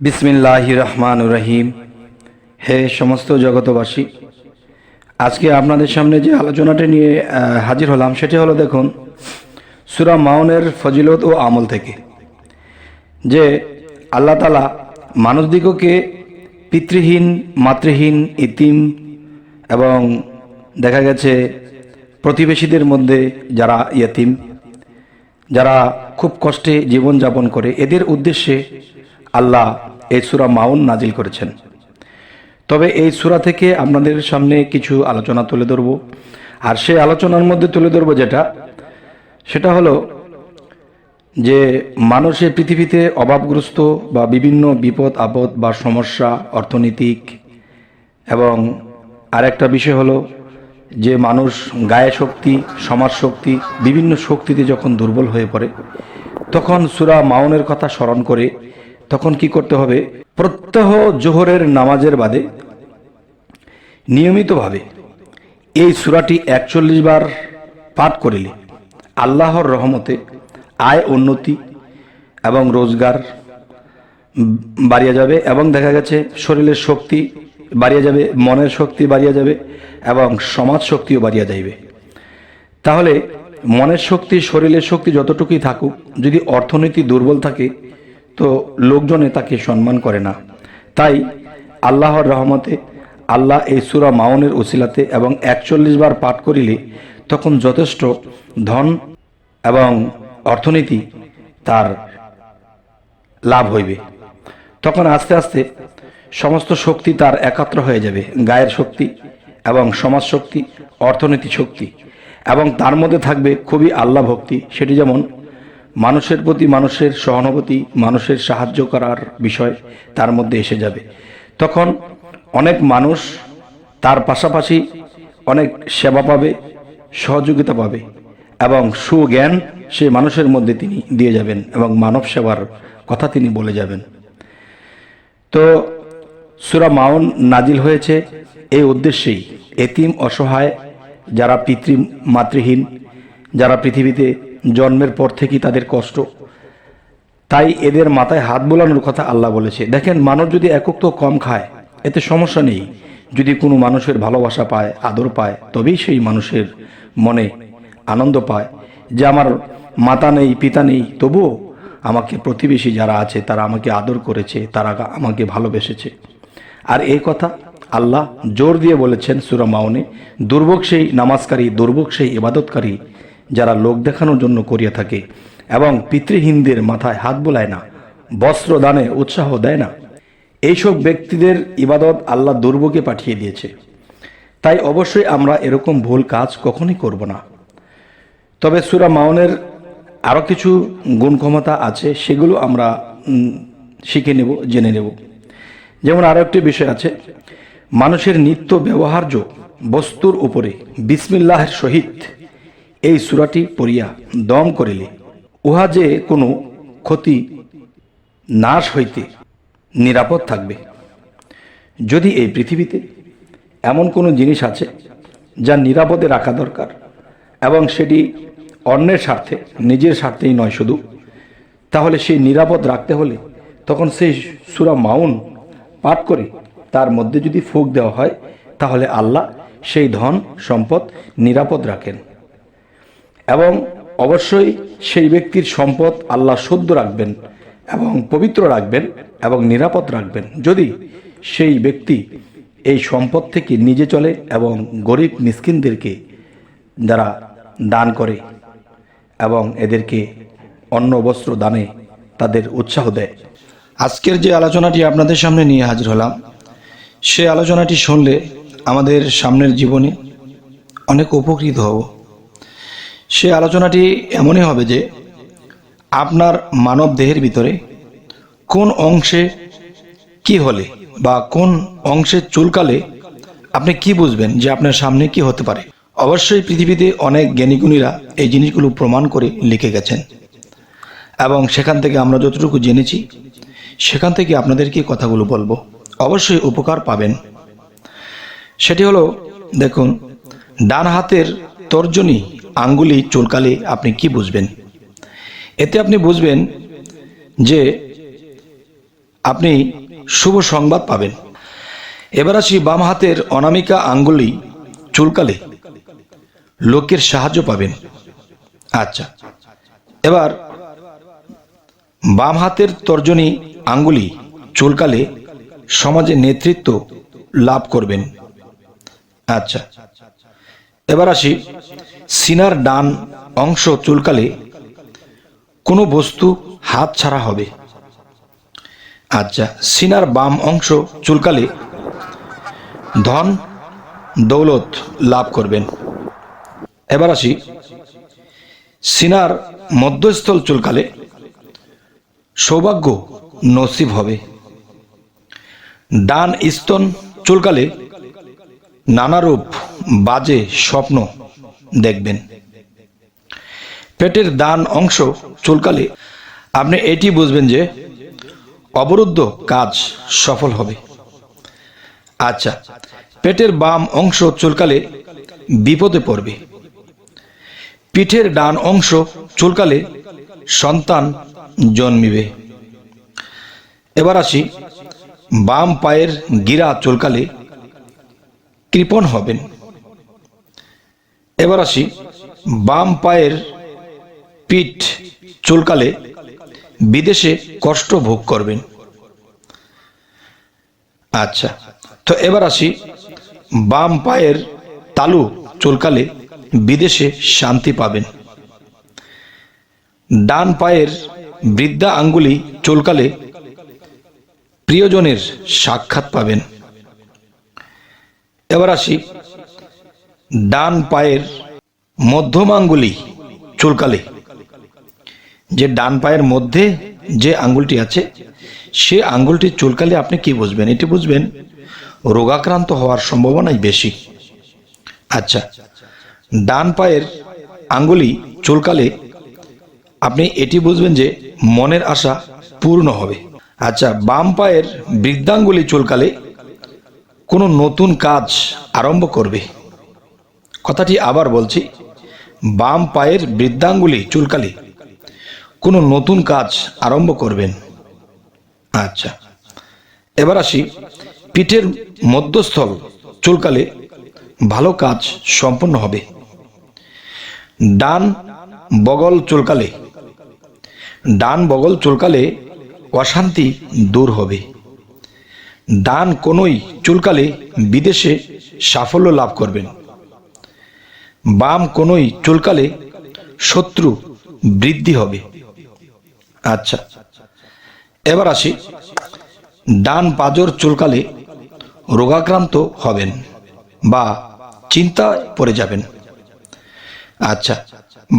বিসমিল্লাহ রহমান রহিম। হে সমস্ত জগতবাসী, আজকে আপনাদের সামনে যে আলোচনাটি নিয়ে হাজির হলাম সেটি হলো দেখুন, সুরা মাউনের ফজিলত ও আমল থেকে। যে আল্লাহ তালা মানুষদিগকে পিতৃহীন, মাতৃহীন, ইতিম এবং দেখা গেছে প্রতিবেশীদের মধ্যে যারা ইয়তিম, যারা খুব কষ্টে জীবনযাপন করে, এদের উদ্দেশ্যে আল্লাহ এই সুরা মাউন নাজিল করেছেন। তবে এই সুরা থেকে আপনাদের সামনে কিছু আলোচনা তুলে ধরব। আর সেই আলোচনার মধ্যে তুলে ধরব যেটা, সেটা হলো যে মানুষের পৃথিবীতে অভাবগ্রস্ত বা বিভিন্ন বিপদ, আপদ বা সমস্যা, অর্থনৈতিক এবং আরেকটা বিষয় হলো যে মানুষ গায়ে শক্তি, সমাজ শক্তি, বিভিন্ন শক্তিতে যখন দুর্বল হয়ে পড়ে, তখন সুরা মাউনের কথা স্মরণ করে তখন কি করতে হবে? প্রত্যহ জোহরের নামাজের বাদে নিয়মিতভাবে এই সুরাটি একচল্লিশ বার পাঠ করিলে আল্লাহর রহমতে আয়, উন্নতি এবং রোজগার বাড়িয়ে যাবে এবং দেখা গেছে শরীরের শক্তি বাড়িয়ে যাবে, মনের শক্তি বাড়িয়ে যাবে এবং সমাজ শক্তিও বাড়িয়ে যাইবে। তাহলে মনের শক্তি, শরীরের শক্তি যতটুকুই থাকুক, যদি অর্থনীতি দুর্বল থাকে তো লোকজনে তাকে সম্মান করে না। তাই আল্লাহর রহমতে আল্লাহ এই সুরা মাউনের ওসিলাতে এবং একচল্লিশ বার পাঠ করিলে তখন যথেষ্ট ধন এবং অর্থনীতি তার লাভ হইবে। তখন আস্তে আস্তে সমস্ত শক্তি তার একাত্র হয়ে যাবে, গায়ের শক্তি এবং সমাজ শক্তি অর্থনীতি শক্তি এবং তার মধ্যে থাকবে খুবই আল্লাহ ভক্তি, সেটি যেমন মানুষের প্রতি মানুষের সহানুভূতি, মানুষের সাহায্য করার বিষয় তার মধ্যে এসে যাবে। তখন অনেক মানুষ তার পাশাপাশি অনেক সেবা পাবে, সহযোগিতা পাবে এবং সুজ্ঞান সে মানুষের মধ্যে তিনি দিয়ে যাবেন এবং মানব সেবার কথা তিনি বলে যাবেন। তো সুরা মাউন নাজিল হয়েছে এই উদ্দেশ্যেই। এতিম, অসহায়, যারা পিতৃ মাতৃহীন যারা পৃথিবীতে জন্মের পর থেকেই তাদের কষ্ট। তাই এদের মাথায় হাত বোলানোর কথা আল্লাহ বলেছে। দেখেন, মানুষ যদি একক তো কম খায়, এতে সমস্যা নেই। যদি কোনো মানুষের ভালোবাসা পায়, আদর পায়, তবেই সেই মানুষের মনে আনন্দ পায়। যে আমার মাতা নেই, পিতা নেই, তবুও আমাকে প্রতিবেশী যারা আছে, তারা আমাকে আদর করেছে, তারা আমাকে ভালোবেসেছে। আর এই কথা আল্লাহ জোর দিয়ে বলেছেন সুরা মাউনে দুর্ভোগ সেই নামাজকারী, দুর্ভোগ সেই ইবাদতকারী যারা লোক দেখানোর জন্য করিয়া থাকে এবং পিতৃহীনদের মাথায় হাত বোলায় না, বস্ত্র দানে উৎসাহ দেয় না, এইসব ব্যক্তিদের ইবাদত আল্লাহ দুর্ভোগে পাঠিয়ে দিয়েছে। তাই অবশ্যই আমরা এরকম ভুল কাজ কখনই করব না। তবে সুরা মাউনের আরও কিছু গুণ ক্ষমতা আছে, সেগুলো আমরা শিখে নেব, জেনে নেব। যেমন আরও একটি বিষয় আছে, মানুষের নিত্য ব্যবহার্য বস্তুর উপরে বিসমিল্লাহের সহিত এই সুরাটি পড়িয়া দম করিলে, উহা যে কোনো ক্ষতি নাশ হইতে নিরাপদ থাকবে। যদি এই পৃথিবীতে এমন কোনো জিনিস আছে যা নিরাপদে রাখা দরকার এবং সেটি অন্যের স্বার্থে, নিজের স্বার্থেই নয় শুধু, তাহলে সেই নিরাপদ রাখতে হলে তখন সেই সুরা মাউন পাঠ করে তার মধ্যে যদি ফুক দেওয়া হয়, তাহলে আল্লাহ সেই ধন, সম্পদ নিরাপদ রাখেন। এবং অবশ্যই সেই ব্যক্তির সম্পদ আল্লাহ শুদ্ধ রাখবেন এবং পবিত্র রাখবেন এবং নিরাপদ রাখবেন। যদি সেই ব্যক্তি এই সম্পদ থেকে নিজে চলে এবং গরিব মিসকিনদেরকে যারা দান করে এবং এদেরকে অন্ন বস্ত্র দানে তাদের উৎসাহ দেয়। আজকের যে আলোচনাটি আপনাদের সামনে নিয়ে হাজির হলাম, সে আলোচনাটি শুনলে আমাদের সামনের জীবনে অনেক উপকৃত হব। সে আলোচনাটি এমনই হবে যে আপনার মানব দেহের ভিতরে কোন অংশে কি হলে বা কোন অংশে চুলকালে আপনি কি বুঝবেন যে আপনার সামনে কি হতে পারে? অবশ্যই পৃথিবীতে অনেক জ্ঞানীগুণীরা এই জিনিসগুলো প্রমাণ করে লিখে গেছেন। এবং সেখান থেকে আমরা যতটুকু জেনেছি, সেখান থেকে আপনাদেরকে কথাগুলো বলব। অবশ্যই উপকার পাবেন। সেটি হলো, দেখুন, ডান হাতের তর্জনী আঙ্গুলি চুলকালে আপনি কি বুঝবেন? এতে আপনি বুঝবেন যে আপনি শুভ সংবাদ পাবেন। এবার আসি বাম হাতের অনামিকা আঙ্গুলি চুলকালে। লোকের সাহায্য পাবেন। আচ্ছা এবার বাম হাতের তর্জনী আঙ্গুলি চুলকালে সমাজে নেতৃত্ব লাভ করবেন। আচ্ছা এবার আসি সিনার ডান অংশ চুলকালে কোনো বস্তু হাত ছাড়া হবে। আচ্ছা সিনার বাম অংশ চুলকালে ধন দৌলত লাভ করবেন। এবার আসি। সিনার মধ্যস্থল চুলকালে সৌভাগ্য নসিব হবে। ডান স্তন চুলকালে নানারূপ বাজে স্বপ্ন দেখবেন। পেটের দান অংশ চুলকালে আপনি এটি বুঝবেন যে অবরুদ্ধ কাজ সফল হবে। আচ্ছা পেটের বাম অংশ চুলকালে বিপদে পড়বে। পিঠের ডান অংশ চুলকালে সন্তান জন্মিবে। এবার আসি, বাম পায়ের গিরা চুলকালে কৃপণ হবেন। এবার আসি বাম পায়ের পিঠ চুলকালে বিদেশে কষ্ট ভোগ করবেন। আচ্ছা তো এবার আসি বাম পায়ের তালু চুলকালে বিদেশে শান্তি পাবেন। ডান পায়ের বৃদ্ধা আঙ্গুলি চুলকালে প্রিয়জনের সাক্ষাৎ পাবেন। এবার আসি ডান পায়ের মধ্যম আঙ্গুলি চুলকালে। যে ডান পায়ের মধ্যে যে আঙ্গুলটি আছে, সে আঙ্গুলটি চুলকালে আপনি কি বুঝবেন? এটি বুঝবেন, রোগাক্রান্ত হওয়ার সম্ভাবনাই বেশি। আচ্ছা ডান পায়ের আঙ্গুলি চুলকালে আপনি এটি বুঝবেন যে মনের আশা পূর্ণ হবে। আচ্ছা বাম পায়ের বৃদ্ধাঙ্গুলি চুলকালে কোনো নতুন কাজ আরম্ভ করবে। কথাটি আবার বলছি, বাম পায়ের বৃদ্ধাঙ্গুলি চুলকালে, কোনো নতুন কাজ আরম্ভ করবেন। আচ্ছা এবার আসি, পিঠের মধ্যস্থল চুলকালে ভালো কাজ সম্পন্ন হবে। ডান বগল চুলকালে, ডান বগল চুলকালে অশান্তি দূর হবে। ডান কোনোই চুলকালে বিদেশে সাফল্য লাভ করবেন। বাম কোনোই চুলকালে শত্রু বৃদ্ধি হবে। আচ্ছা এবার আসি। ডান পাজর চুলকালে রোগাক্রান্ত হবেন বা চিন্তায় পড়ে যাবেন। আচ্ছা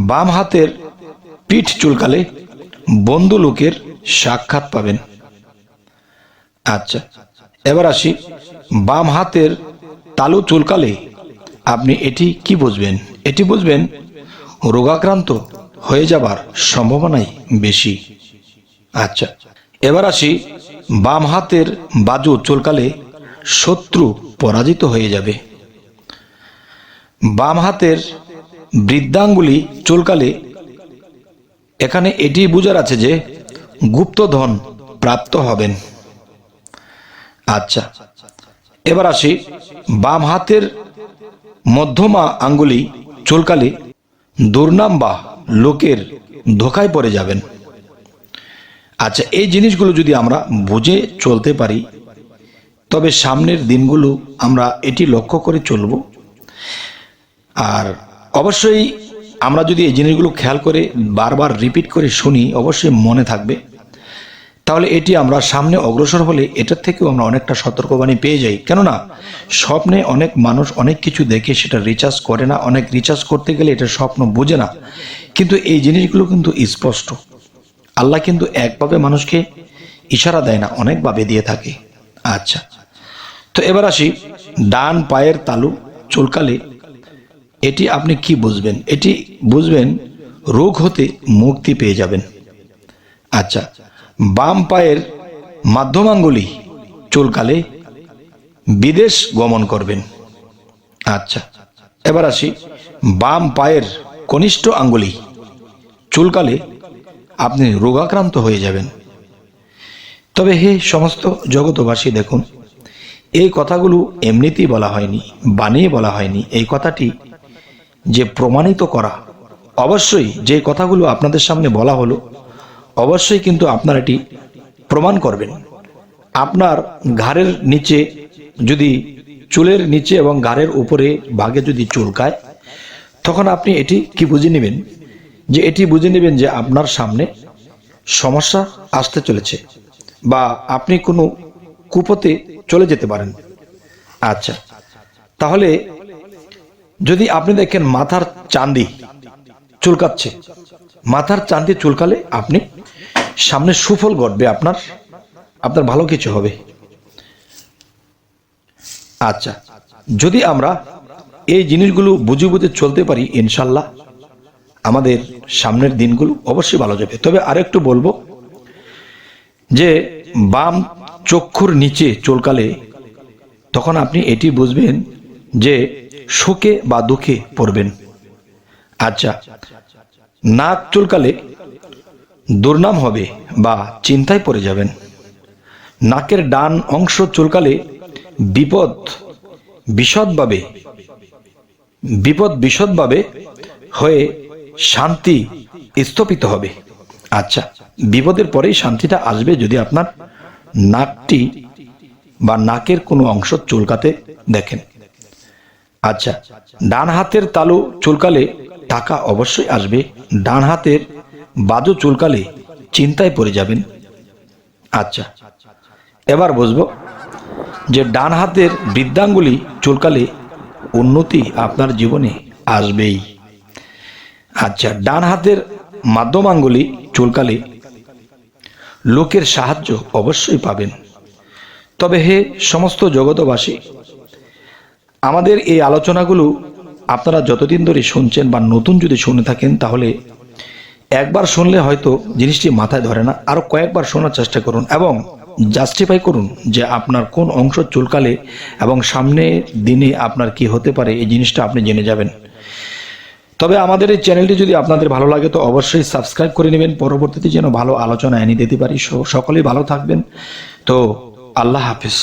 বাম হাতের পিঠ চুলকালে বন্ধু লোকের সাক্ষাৎ পাবেন। আচ্ছা এবার আসি। বাম হাতের তালু চুলকালে আপনি এটি কি বুঝবেন? এটি বুঝবেন, রোগাক্রান্ত হয়ে যাবার সম্ভাবনাই বেশি। আচ্ছা এবার আসি বাম হাতের বাজু চলকালে শত্রু পরাজিত হয়ে যাবে। বাম হাতের বৃদ্ধাঙ্গুলি চুলকালে, এখানে এটি বোঝার আছে যে গুপ্তধন প্রাপ্ত হবেন। আচ্ছা এবার আসি বাম হাতের মধ্যমা আঙ্গুলি চুলকালে দুর্নাম বা লোকের ধোকায় পড়ে যাবেন। আচ্ছা এই জিনিসগুলো যদি আমরা বুঝে চলতে পারি, তবে সামনের দিনগুলো আমরা এটি লক্ষ্য করে চলব। আর অবশ্যই আমরা যদি এই জিনিসগুলো খেয়াল করে বারবার রিপিট করে শুনি, অবশ্যই মনে থাকবে তাহলে এটি আমরা সামনে অগ্রসর হলে এটার থেকেও আমরা অনেকটা সতর্কবাণী পেয়ে যাই। কেননা, স্বপ্নে অনেক মানুষ অনেক কিছু দেখে সেটা রিচার্জ করে না, অনেক রিচার্জ করতে গেলে এটা স্বপ্ন বোঝে না। কিন্তু এই জিনিসগুলো কিন্তু স্পষ্ট। আল্লাহ কিন্তু একভাবে মানুষকে ইশারা দেয় না, অনেকভাবে দিয়ে থাকে। আচ্ছা তো এবার আসি ডান পায়ের তালু চুলকালে। এটি আপনি কি বুঝবেন? এটি বুঝবেন, রোগ হতে মুক্তি পেয়ে যাবেন। আচ্ছা বাম পায়ের মাধ্যমাঙ্গুলি চুলকালে বিদেশ গমন করবেন। আচ্ছা এবার আসি। বাম পায়ের কনিষ্ঠ আঙ্গুলি চুলকালে আপনি রোগাক্রান্ত হয়ে যাবেন। তবে হে সমস্ত জগতবাসী দেখুন, এই কথাগুলো এমনিতেই বলা হয়নি বানিয়ে বলা হয়নি। এই কথাটি যে প্রমাণিত করা, অবশ্যই যে কথাগুলো আপনাদের সামনে বলা হলো অবশ্যই কিন্তু আপনারা এটি প্রমাণ করবেন। আপনার ঘাড়ের নিচে যদি, চুলের নিচে এবং ঘাড়ের উপরে ভাগে যদি চুলকায় তখন আপনি এটি কি বুঝে নেবেন? যে এটি বুঝে নেবেন যে আপনার সামনে সমস্যা আসতে চলেছে বা আপনি কোনো কুপতে চলে যেতে পারেন। আচ্ছা তাহলে যদি আপনি দেখেন মাথার চান্দি চুলকাচ্ছে মাথার চান্দি চুলকালে আপনি, সামনে সুফল ঘটবে আপনার আপনার ভালো কিছু হবে। আচ্ছা যদি আমরা এই জিনিসগুলো বুঝে বুঝে চলতে পারি, ইনশাল্লাহ আমাদের সামনের দিনগুলো অবশ্যই ভালো যাবে। তবে আরেকটু বলব যে, বাম চক্ষুর নিচে চলকালে তখন আপনি এটি বুঝবেন যে, সুখে বা দুঃখে পড়বেন। আচ্ছা নাক চুলকালে দুর্নাম হবে বা চিন্তায় পড়ে যাবেন। নাকের ডান অংশ চুলকালে বিপদ বিশদভাবে বিপদ বিশদভাবে হয়ে শান্তি স্থপিত হবে। আচ্ছা বিপদের পরেই শান্তিটা আসবে যদি আপনার নাকটি বা নাকের কোনো অংশ চুলকাতে দেখেন। আচ্ছা ডান হাতের তালু চুলকালে টাকা অবশ্যই আসবে। ডান হাতের বাজু চুলকালে চিন্তায় পড়ে যাবেন। আচ্ছা এবার বুঝব যে ডান হাতের বৃদ্ধাঙ্গুলি চুলকালে উন্নতি আপনার জীবনে আসবেই। আচ্ছা ডান হাতের মাধ্যমাঙ্গুলি চুলকালে লোকের সাহায্য অবশ্যই পাবেন। তবে হে সমস্ত জগতবাসী আমাদের এই আলোচনাগুলো আপনারা যতদিন ধরে শুনছেন বা নতুন যদি শুনে থাকেন, তাহলে একবার শুনলে হয়তো জিনিসটি মাথায় ধরে না। আরও কয়েকবার শোনার চেষ্টা করুন এবং জাস্টিফাই করুন যে আপনার কোন অংশ চুলকালে এবং সামনে দিনে আপনার কি হতে পারে, এই জিনিসটা আপনি জেনে যাবেন। তবে আমাদের এই চ্যানেলটি যদি আপনাদের ভালো লাগে, তো অবশ্যই সাবস্ক্রাইব করে নেবেন। পরবর্তীতে যেন ভালো আলোচনা এনে দিতে পারি সকলেই ভালো থাকবেন। তো আল্লাহ হাফিজ।